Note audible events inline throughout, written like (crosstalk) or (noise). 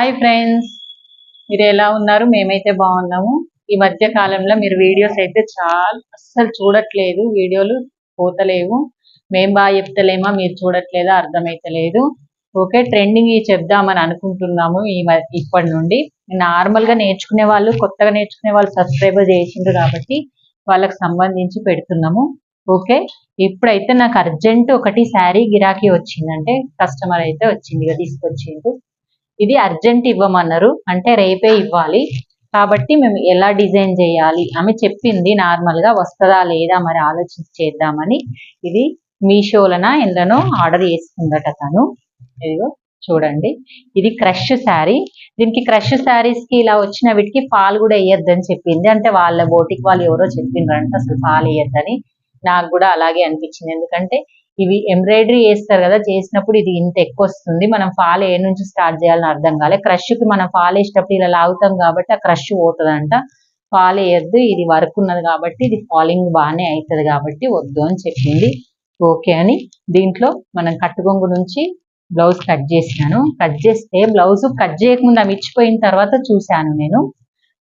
Hi friends మీరు ఎలా ఉన్నారు? మేమైతే బాగున్నాము. ఈ మధ్య కాలంలో మీరు వీడియోస్ అయితే చాలా అస్సలు చూడట్లేదు. వీడియోలు పోతలేవు. మేము బాగా చెప్తలేమా? మీరు చూడట్లేదా? అర్థమైతలేదు. ఓకే ట్రెండింగ్ చెప్దామని అనుకుంటున్నాము ఈ ఇప్పటి నుండి. నార్మల్గా నేర్చుకునే వాళ్ళు కొత్తగా నేర్చుకునే వాళ్ళు సబ్స్క్రైబర్ చేసిండ్రు కాబట్టి వాళ్ళకి సంబంధించి పెడుతున్నాము. ఓకే ఇప్పుడైతే నాకు అర్జెంట్ ఒకటి శారీ గిరాకీ వచ్చిందంటే కస్టమర్ అయితే వచ్చింది ఇక తీసుకొచ్చిండు. ఇది అర్జెంట్ ఇవ్వమన్నారు. అంటే రేపే ఇవ్వాలి. కాబట్టి మేము ఎలా డిజైన్ చేయాలి? ఆమె చెప్పింది నార్మల్గా వస్తుందా లేదా మరి ఆలోచించి చేద్దామని. ఇది మీషోలన ఎందనో ఆర్డర్ చేసుకుందట తను. ఇదిగో చూడండి. ఇది క్రష్ శారీ దీనికి క్రష్ శారీస్కి ఇలా వచ్చిన వీటికి పాలు కూడా వేయొద్దని చెప్పింది. అంటే వాళ్ళ బోటికి వాళ్ళు ఎవరో చెప్పిండ్రంట అసలు పాలు వేయొద్దని. నాకు కూడా అలాగే అనిపించింది. ఎందుకంటే ఇవి ఎంబ్రాయిడరీ వేస్తారు కదా చేసినప్పుడు ఇది ఇంత ఎక్కువ వస్తుంది మనం ఫాల్ ఏ నుంచి స్టార్ట్ చేయాలని అర్థం కాలే. క్రష్కి మనం ఫాల్ వేసేటప్పుడు ఇలా లాగుతాం కాబట్టి ఆ క్రష్ పోతుందంట. ఫాల్ వేయద్దు ఇది వర్క్ ఉన్నది కాబట్టి ఇది ఫాలింగ్ బాగానే అవుతుంది కాబట్టి వద్దు అని చెప్పింది. ఓకే అని దీంట్లో మనం కట్టుకొంగు నుంచి బ్లౌజ్ కట్ చేసినాను. కట్ చేస్తే బ్లౌజ్ కట్ చేయకుండా మిచ్చిపోయిన తర్వాత చూశాను నేను.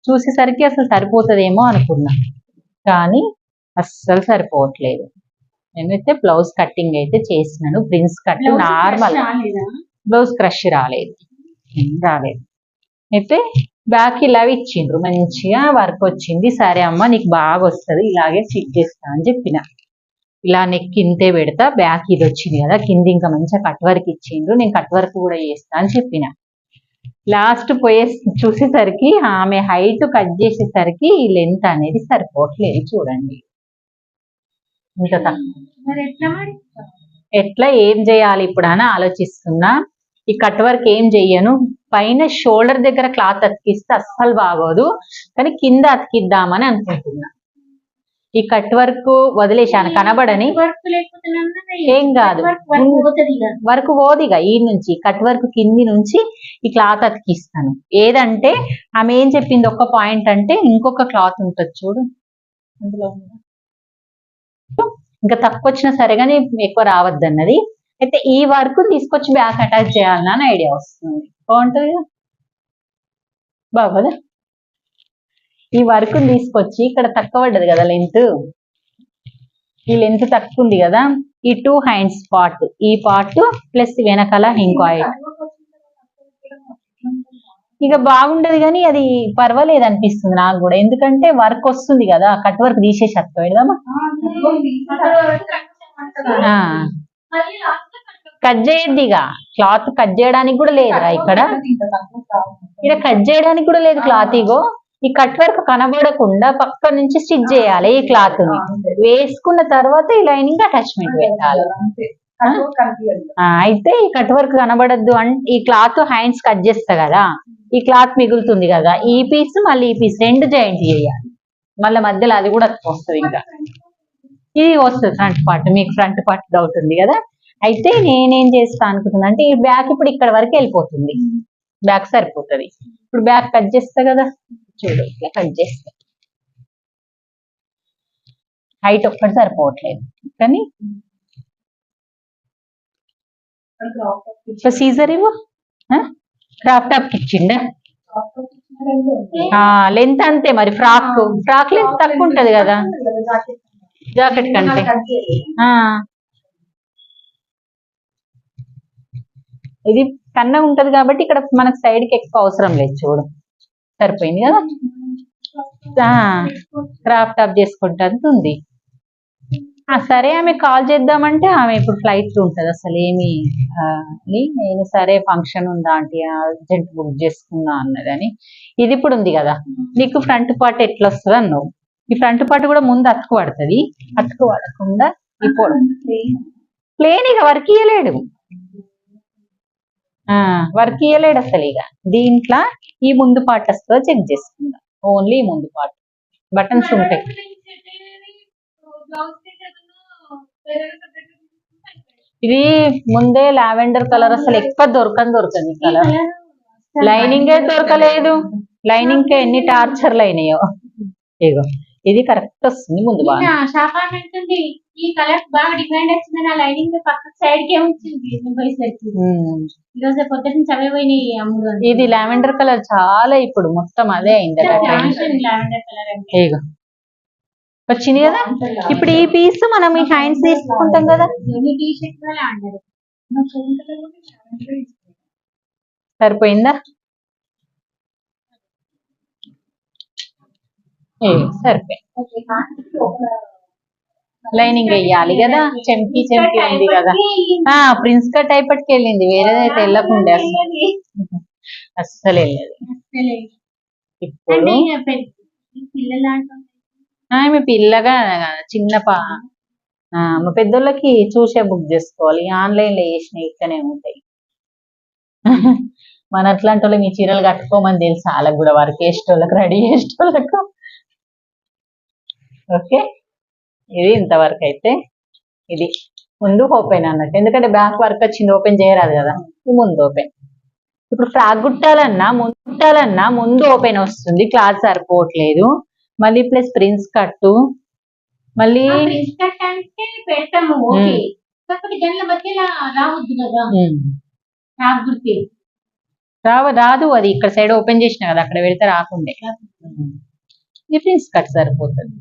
చూసేసరికి అసలు సరిపోతుందేమో అనుకున్నాను కానీ అస్సలు సరిపోవట్లేదు. నేనైతే బ్లౌజ్ కట్టింగ్ అయితే చేసినాను. Prince cut normal. Blouse crush రాలేదు. రాలేదు. అయితే బ్యాక్ ఇలా ఇచ్చిండ్రు. మంచిగా వర్క్ వచ్చింది. సరే అమ్మ నీకు బాగా వస్తుంది. ఇలాగే స్టిచ్ చేస్తా అని చెప్పిన. ఇలా నెక్ ఇంతే పెడతా. బ్యాక్ ఇది వచ్చింది కదా కింద ఇంకా మంచిగా కట్ వర్క్ ఇచ్చిండ్రు. నేను కట్ వర్క్ కూడా చేస్తా అని చెప్పిన. లాస్ట్ పోయే చూసేసరికి ఆమె హైట్ కట్ చేసేసరికి ఈ లెంత్ అనేది సరిపోవట్లేదు చూడండి. మరి ఎట్లా ఏం చేయాలి ఇప్పుడు అని ఆలోచిస్తున్నా. ఈ కట్ వర్క్ ఏం చెయ్యను. పైన షోల్డర్ దగ్గర క్లాత్ అతికిస్తే అస్సలు బాగోదు. కానీ కింద అతికిద్దామని అనుకుంటున్నా. ఈ కట్ వర్క్ వదిలేశాను. కనబడని? ఏం కాదు. వర్క్ ఇక. పోదిగా ఈ నుంచి కట్ వర్క్ కింది నుంచి ఈ క్లాత్ అతికిస్తాను. ఏదంటే ఆమె ఏం చెప్పింది? ఒక్క పాయింట్ అంటే ఇంకొక క్లాత్ ఉంటుంది చూడు. అందులో? ఇంకా తక్కువ వచ్చినా సరే కానీ ఎక్కువ రావద్దన్నది. అయితే ఈ వర్క్ తీసుకొచ్చి బ్యాక్ అటాచ్ చేయాలని ఐడియా వస్తుంది. బాగుంటుంది కదా? బాగోదా ఈ వర్క్ తీసుకొచ్చి ఇక్కడ తక్కువ పడ్డది కదా లెంత్ ఈ లెంత్ తక్కువ ఉంది కదా? ఈ టూ హ్యాండ్స్ పార్ట్ ఈ పార్ట్ ప్లస్ వెనకాల ఇంకో. ఇక బాగుండదు కానీ అది పర్వాలేదు అనిపిస్తుంది నాకు కూడా. ఎందుకంటే వర్క్ వస్తుంది కదా కట్ వర్క్ పెడదామా. మళ్ళీ last లో కట్ చేయొద్దు ఇక. క్లాత్ కట్ చేయడానికి కూడా లేదురా ఇక్కడ? ఇక్కడ కట్ చేయడానికి కూడా లేదు క్లాత్ ఇగో. ఈ కట్ వర్క్ కనబడకుండా పక్క నుంచి స్టిచ్ చేయాలి ఈ క్లాత్ని. వేసుకున్న తర్వాత ఈ లైనింగ్ అటాచ్మెంట్ పెట్టాలి. అయితే ఈ కట్ వర్క్ కనబడద్దు అంటే ఈ క్లాత్ హ్యాండ్స్ కట్ చేస్తా కదా. ఈ క్లాత్ మిగులుతుంది కదా ఈ పీస్ మళ్ళీ ఈ పీస్ రెండు జాయింట్ చేయాలి. మళ్ళీ మధ్యలో అది కూడా వస్తుంది ఇంకా. ఇది వస్తుంది ఫ్రంట్ పార్ట్ మీకు ఫ్రంట్ పార్ట్ డౌట్ ఉంది కదా. అయితే నేనేం చేస్తా అనుకుంటున్నా అంటే ఈ బ్యాక్ ఇప్పుడు ఇక్కడ వరకు వెళ్ళిపోతుంది. బ్యాక్ సరిపోతుంది. ఇప్పుడు బ్యాక్ కట్ చేస్తా కదా. చూడు ఇట్లా కట్ చేస్తా. హైట్ ఒక్కటి సరిపోవట్లేదు. కానీ సీజర్ ఇవ్వు. క్రాప్ టాప్ ఇచ్చిండా లెంత్ అంతే మరి ఫ్రాక్ ఫ్రాక్ లెంత్ తక్కువ ఉంటది కదా. జాకెట్ కంటే. ఆ. ఇది కన్న ఉంటది కాబట్టి ఇక్కడ మనకు సైడ్కి ఎక్కువ అవసరం లేదు చూడు. సరిపోయింది కదా? క్రాఫ్ట్ టాప్ చేసుకుంటుంది ఉంది. సరే ఆమె కాల్ చేద్దామంటే ఆమె ఇప్పుడు ఫ్లైట్ ఉంటుంది. అసలు ఏమి నేను సరే ఫంక్షన్ ఉందా ఆంటీ అర్జెంట్ బుక్ చేసుకున్నా అన్నదని ఇది ఇప్పుడు ఉంది కదా. నీకు ఫ్రంట్ పార్ట్ ఎట్లా వస్తుంది అన్నావు. ఈ ఫ్రంట్ పార్ట్ కూడా ముందు అతుకు పడుతుంది. అతుకు పడకుండా ఇప్పుడు. ప్లేన్ ఇక వర్క్ ఇయ్యలేడు. ఆ వర్క్ ఇయ్యలేడు అసలు ఇక. దీంట్లో ఈ ముందు పార్ట్ వస్తుందో చెక్ చేసుకుందాం. ఓన్లీ ముందు పార్ట్ బటన్స్ ఉంటాయి. ఇది ముందే లావెండర్ కలర్ అసలు ఎక్కువ దొరకని దొరకదు ఈ కలర్. లైనింగ్ దొరకలేదు. లైనింగ్కి ఎన్ని టార్చర్లు అయినాయో. ఇగో ఇది కరెక్ట్ వస్తుంది ముందు బాగా. ఈ కలర్ బాగా డిమాండ్ వచ్చింది నా లైనింగ్ పక్క సైడ్ కే వచ్చింది ఇది లావెండర్ కలర్ చాలా ఇప్పుడు మొత్తం అదే అయింది లావెండర్ కలర్ అంటే. ఇగో వచ్చింది కదా? ఇప్పుడు ఈ పీస్ మనం ఈ హ్యాండ్స్ తీసుకుంటాం కదా? సరిపోయిందా? ఇగో, సరిపోయింది. లైనింగ్ వేయాలి కదా? చెంకి చెంకి ఉంది కదా. ఆ ప్రిన్స్ కట్ అయిపటికి వెళ్ళింది. వేరేదైతే వెళ్ళకుండే అసలు. అస్సలు వెళ్ళదు ఇప్పుడు ఆమె పిల్లగా చిన్న పా మా పెద్దోళ్ళకి చూసే బుక్ చేసుకోవాలి. ఆన్లైన్లో చేసిన ఉంటాయి. (laughs) మన అట్లాంటి వాళ్ళు మీ చీరలు కట్టుకోమని తెలుసు. వాళ్ళకి కూడా వర్క్ చేసేటోళ్ళకి రెడీ చేసేటోళ్ళకు. ఓకే? ఇది ఇంతవరకు అయితే. ఇది ముందు ఓపెన్ అన్నట్టు. ఎందుకంటే బ్యాక్ వర్క్ వచ్చింది ఓపెన్ చేయరాదు కదా. ముందు ఓపెన్. ఇప్పుడు ఫ్రాక్ కుట్టాలన్నా ముందు గుట్టాలన్నా ముందు ఓపెన్ వస్తుంది. క్లాత్ సరిపోవట్లేదు. మళ్ళీ ప్లస్ ప్రిన్స్ కట్టు. మళ్ళీ ప్రిన్స్ కట్ అంటే పెడతాము ఓకే. కాకపోతే దానిలో మధ్యలో రావద్దు కదా. ఉమ్, నాకు గుర్తి రావ రాదు అది. ఇక్కడ సైడ్ ఓపెన్ చేసిన కదా అక్కడ పెడితే రాకుండే. ఇది ప్రిన్స్ కట్ సరిపోతుంది.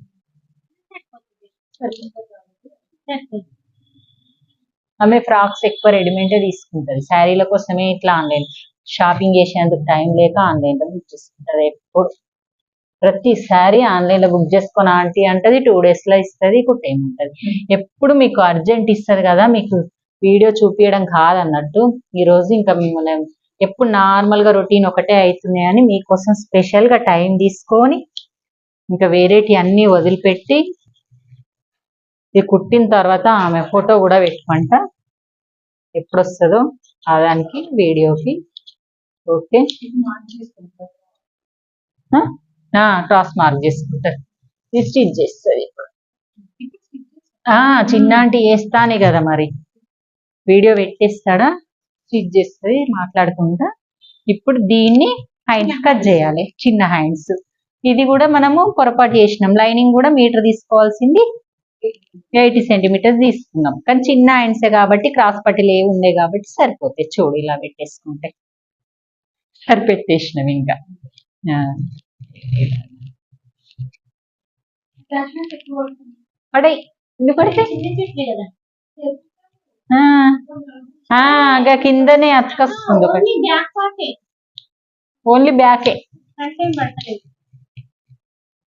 ఆమె ఫ్రాక్స్ ఎక్కువ రెడీమేడ్ తీసుకుంటది. శారీల కోసమే ఇట్లా ఆన్లైన్ షాపింగ్ చేసేందుకు టైం లేక ఆన్లైన్లో బుక్ చేసుకుంటది. ఎప్పుడు ప్రతిసారి ఆన్లైన్లో బుక్ చేసుకున్న ఆంటీ అంటది టూ డేస్లో ఇస్తుంది కుట్టేయమంటది ఎప్పుడు మీకు అర్జెంట్ ఇస్తది కదా మీకు వీడియో చూపించడం కాదన్నట్టు ఈ రోజు ఇంకా మిమ్మల్ని ఎప్పుడు నార్మల్గా రొటీన్ ఒకటే అవుతుంది అని మీకోసం స్పెషల్గా టైం తీసుకొని ఇంకా వేరేటి అన్ని వదిలిపెట్టి ఇది కుట్టిన తర్వాత ఆమె ఫోటో కూడా పెట్టుకుంట ఎప్పుడు వస్తుందో ఆ దానికి వీడియోకి. ఓకే. క్రాస్ మార్క్ చేసుకుంటారు. ఇది స్టిచ్ చేస్తుంది చిన్నాంటి వేస్తానే కదా మరి. వీడియో పెట్టేస్తాడా? స్టిచ్ చేస్తుంది మాట్లాడుకుంటా. ఇప్పుడు దీన్ని హ్యాండ్స్ కట్ చేయాలి చిన్న హ్యాండ్స్ ఇది కూడా మనము పొరపాటు చేసినాం. లైనింగ్ కూడా మీటర్ తీసుకోవాల్సింది. ఎయిటీ సెంటీమీటర్స్ తీసుకున్నాం. కానీ చిన్న హ్యాండ్సే కాబట్టి క్రాస్ పట్టీలు ఏవి ఉన్నాయి కాబట్టి సరిపోతాయి. చూడు ఇలా పెట్టేసుకుంటే. సరిపెట్టేసినాం ఇంకా. ఎందుకు పడితే గా కిందనే అతకొస్తుంది ఒకటి. Only back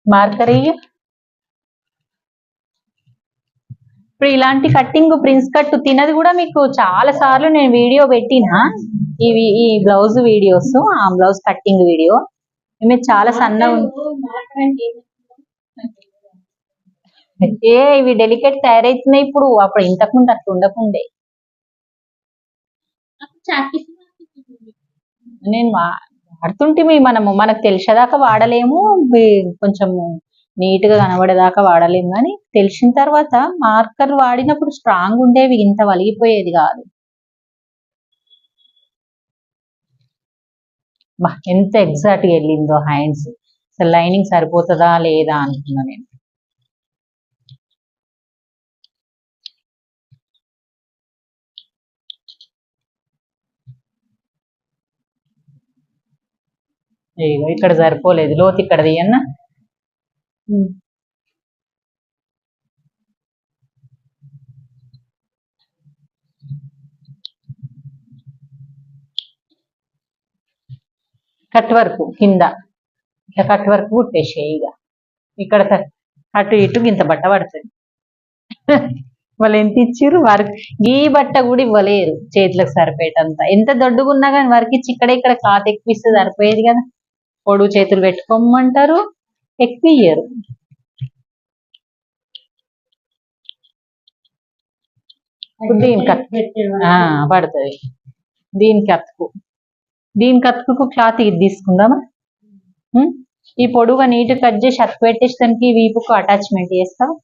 marker. ఇప్పుడు ఇలాంటి కట్టింగ్ ప్రిన్స్ కట్ తినది కూడా మీకు చాలా సార్లు నేను వీడియో పెట్టిన. ఇవి ఈ బ్లౌజ్ వీడియోస్ ఆ బ్లౌజ్ కట్టింగ్ వీడియో. ఈమె చాలా సన్న మార్కర్ అంటే ఏ ఇవి డెలికేట్ తయారైతున్నాయి ఇప్పుడు. అప్పుడు ఇంతకు ముందు అట్లా ఉండకుండే. నేను వాడుతుంటే మనము మనకు తెలిసేదాకా వాడలేము. వి- కొంచెం నీట్గా కనబడేదాకా వాడలేము. కానీ తెలిసిన తర్వాత మార్కర్ వాడినప్పుడు స్ట్రాంగ్ ఉండేవి. ఇంత వలిగిపోయేది కాదు. బా, ఎంత ఎగ్జాక్ట్గా వెళ్ళిందో హ్యాండ్స్ అసలు లైనింగ్ సరిపోతుందా లేదా అనుకున్నా నేను. ఇక్కడ సరిపోలేదు. లోతు ఇక్కడ తీయన్నా. కట్ వరకు కింద. ఇట్లా కట్ వర్క్ కుట్టేసేయి ఇక ఇక్కడ అటు ఇటు ఇంత బట్ట పడుతుంది. వాళ్ళు ఎంత ఇచ్చిర్రు? వర్క్ ఈ బట్ట కూడా ఇవ్వలేరు చేతులకు సరిపోయేటంత. ఎంత దొడ్డుగున్నా కానీ వర్క్ ఇచ్చి ఇక్కడ ఇక్కడ కాత ఎక్కువ ఇస్తే సరిపోయేది కదా. పొడుగు చేతులు పెట్టుకోమంటారు ఎక్కువ ఇయ్యరు దీనికి ఆ, పడుతుంది. దీనికి అతుకు. దీనికి అతుకు క్లాత్ ఇది తీసుకుందామా? ఈ పొడుగా నీట్ కట్ చేసి అతుకు పెట్టేసరికి వీపుకు అటాచ్మెంట్ చేస్తావు?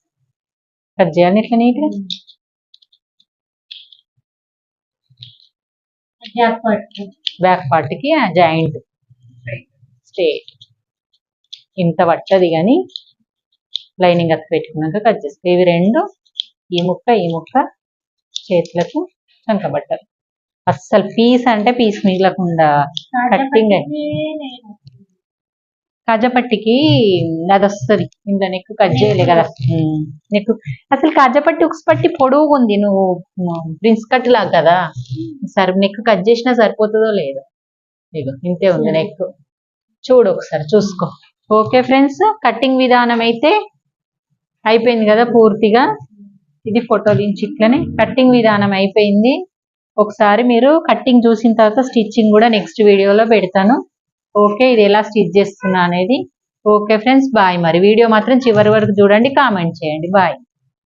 కట్ చేయాలి ఇట్లా నీట్గా బ్యాక్ పార్ట్ బ్యాక్ పార్ట్కి జాయింట్ స్ట్రేట్ ఇంత పట్టది కానీ లైనింగ్ అతుకు పెట్టుకున్నాక కట్ చేస్తాయి ఇవి రెండు ఈ ముక్క ఈ ముక్క చేతులకు చంకబట్టలు. అస్సలు పీస్ అంటే పీస్ మిగలకుండా కట్టింగ్ కాజపట్టికి అది వస్తుంది ఇంట్లో నెక్ కట్ చేయలే కదా. నెక్ అసలు కాజపట్టి ఉక్స్ పట్టి పొడవుగా ఉంది. నువ్వు ప్రిన్స్ కట్ లాగా కదా. సరే నెక్ కట్ చేసినా సరిపోతుందో లేదో. ఇగో ఇంతే ఉంది నెక్ చూడు ఒకసారి చూసుకో. ఓకే ఫ్రెండ్స్ కట్టింగ్ విధానం అయితే అయిపోయింది కదా పూర్తిగా. ఇది ఫోటో దించి ఇట్లనే. కట్టింగ్ విధానం అయిపోయింది. ఒకసారి మీరు కట్టింగ్ చూసిన తర్వాత స్టిచ్చింగ్ కూడా నెక్స్ట్ వీడియోలో పెడతాను. ఓకే ఇది ఎలా స్టిచ్ చేస్తున్నా అనేది. ఓకే ఫ్రెండ్స్ బాయ్ మరి వీడియో మాత్రం చివరి వరకు చూడండి కామెంట్ చేయండి. బాయ్